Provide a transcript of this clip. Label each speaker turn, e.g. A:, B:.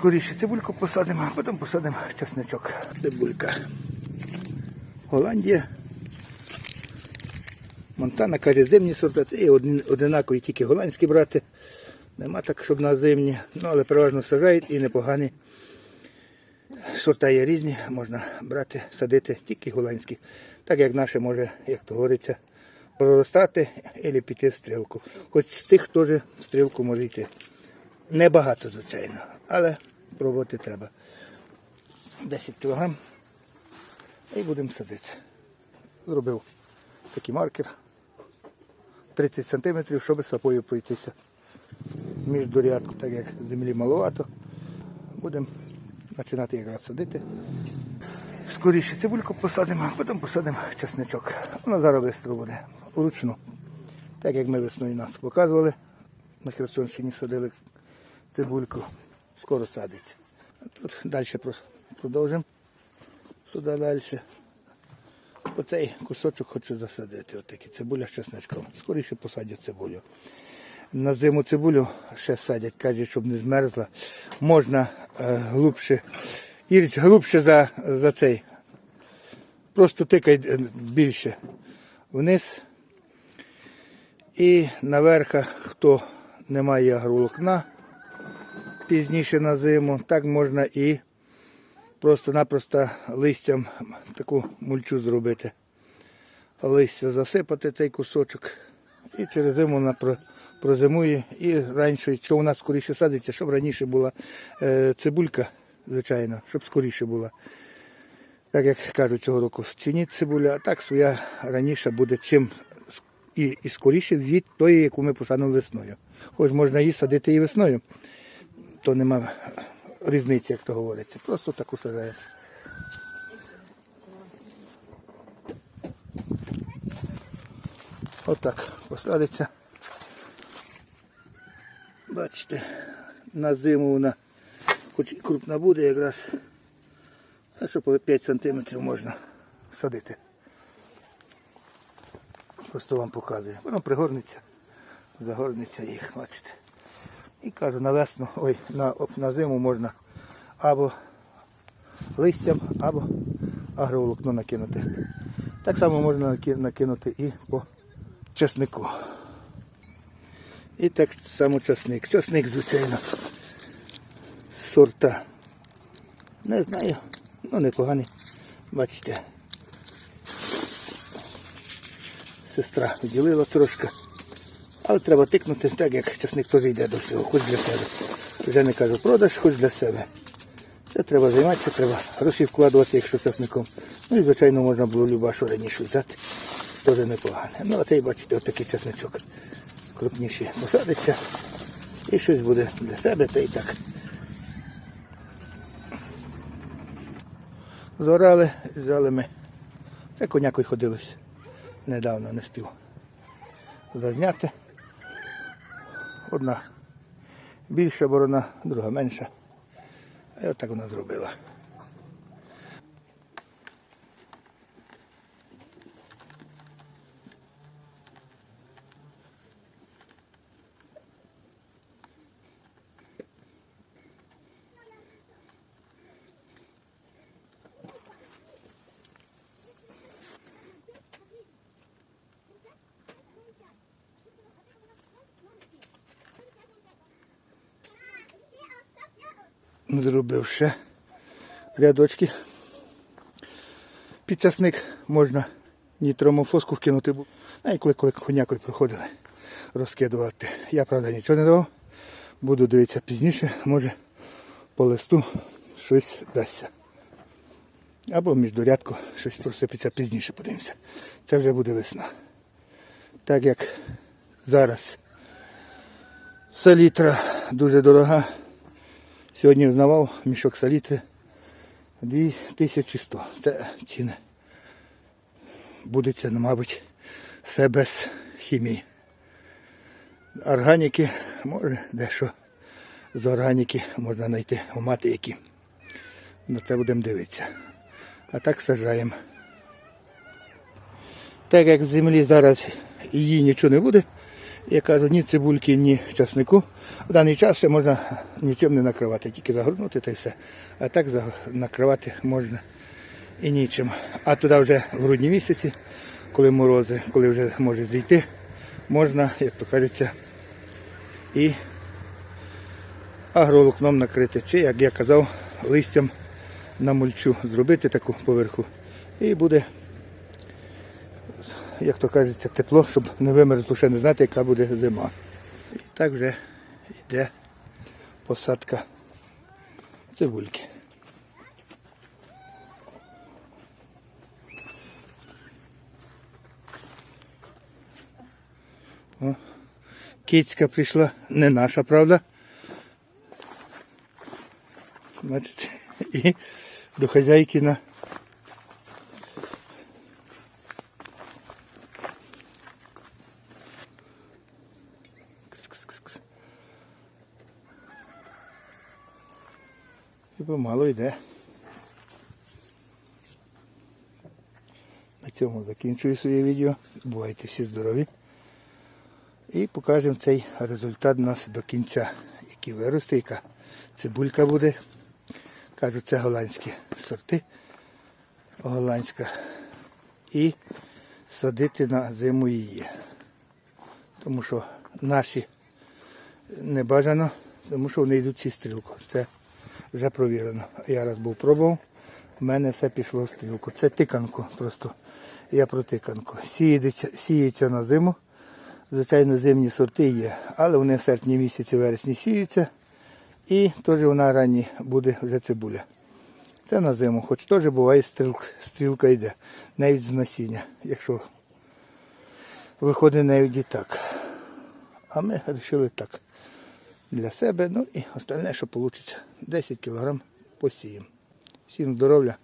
A: Скоріше цибульку посадимо, а потім посадимо часничок. Цибулька. Голландія. Монтана каже, зимні сорти, це один- одинакові, тільки голландські брати. Нема так, щоб на зимні. Ну, але переважно сажають і непогані. Сорта є різні, можна брати, садити тільки голландські. Так як наше може, як то говориться, проростати або піти в стрілку. Хоч з тих теж в стрілку може йти. Небагато, звичайно, але пробувати треба. 10 кг і будемо садити. Зробив такий маркер 30 см, щоб сапою пройтися між дорядку, так як землі маловато. Будемо починати якраз садити. Скоріше цибульку посадимо, а потім посадимо часничок. Воно зараз швидко буде, вручну. Так як ми весною нас показували, на Херсонщині садили цибульку, скоро садиться. Тут далі продовжимо. Сюди далі. Оцей кусочок хочу засадити. Отакий цибуля з чесничком. Скоріше посадять цибулю. На зиму цибулю ще садять, кажуть, щоб не змерзла. Можна е, глубше, ірсь глубше за, за цей. Просто тикай е, більше вниз. І наверха, хто не має агроволокна пізніше на зиму, так можна і просто-напросто листям таку мульчу зробити. Листя засипати цей кусочок і через зиму вона прозимує. І раніше, що у нас скоріше садиться, щоб раніше була е, цибулька, звичайно, щоб скоріше була. Так як кажуть цього року, в ціні цибуля, а так своя раніше буде чим і, і скоріше від тої, яку ми посадимо весною. Хоч можна її садити і весною, то нема різниці, як то говориться. Просто таку сажаєш. Отак посадиться. Бачите, на зиму вона хоч і крупна буде якраз, а що по 5 см можна садити. Просто вам показую. Воно пригорнеться, загорнеться їх, бачите. І кажу, на весну, ой, на, на зиму можна або листям, або агроволокно накинути. Так само можна накинути і по часнику. І так само часник. Часник, звичайно. Сорта. Не знаю, ну непоганий. Бачите. Сестра виділила трошки. Але треба тикнути так, як часник теж йде до всього, хоч для себе. Вже не кажу продаж, хоч для себе. Це треба займатися, треба гроші вкладувати, якщо часником. Ну і звичайно можна було люба, що раніше взяти. Теж непогане. Ну а цей, бачите, отакий часничок крупніший посадиться. І щось буде для себе, та і так. Зорали, взяли ми. Це конякою ходилось. Недавно не спів. Зазняти. Одна більша борона, друга менша. І отак вона зробила. Зробив ще рядочки. Під часник можна нітромофоску вкинути. А коли, коли конякою проходили, розкидувати. Я, правда, нічого не давав. Буду дивитися пізніше, може по листу щось дасться. Або міждорядку щось просипеться пізніше, подивимося. Це вже буде весна. Так як зараз салітра дуже дорога. Сьогодні взнавав мішок салітри 2100. Це ціни. Будеться, ну, мабуть, все без хімії. Органіки, може, дещо з органіки можна знайти мати які. На це будемо дивитися. А так сажаємо. Так як в землі зараз її нічого не буде, Я кажу, ні цибульки, ні часнику. В даний час ще можна нічим не накривати, тільки загорнути та й все. А так накривати можна і нічим. А туди вже в грудні місяці, коли морози, коли вже може зійти, можна, як то кажеться, і агроволокном накрити. Чи, як я казав, листям на мульчу зробити таку поверху. І буде, як то кажеться, тепло, щоб не вимерзло, ще не знати, яка буде зима. І так вже йде посадка цибульки. О, кицька прийшла, не наша, правда? Значить, і до хазяйки на І помало йде. На цьому закінчую своє відео. Бувайте всі здорові. І покажемо цей результат у нас до кінця, який виросте, яка цибулька буде. Кажуть, це голландські сорти. Голландська. І садити на зиму її. Тому що наші не бажано, тому що вони йдуть зі стрілку. Це вже провірено. Я раз був пробував, в мене все пішло в стрілку. Це тиканку просто. Я про тиканку. Сіється, сіється на зиму. Звичайно, зимні сорти є, але вони в серпні місяці, вересні сіються. І теж вона ранні буде вже цибуля. Це на зиму, хоч теж буває стрілка, стрілка йде, навіть з насіння, якщо виходить навіть і так. А ми вирішили так для себе. Ну і остальне, що вийде, 10 кг посіємо. Всім здоров'я,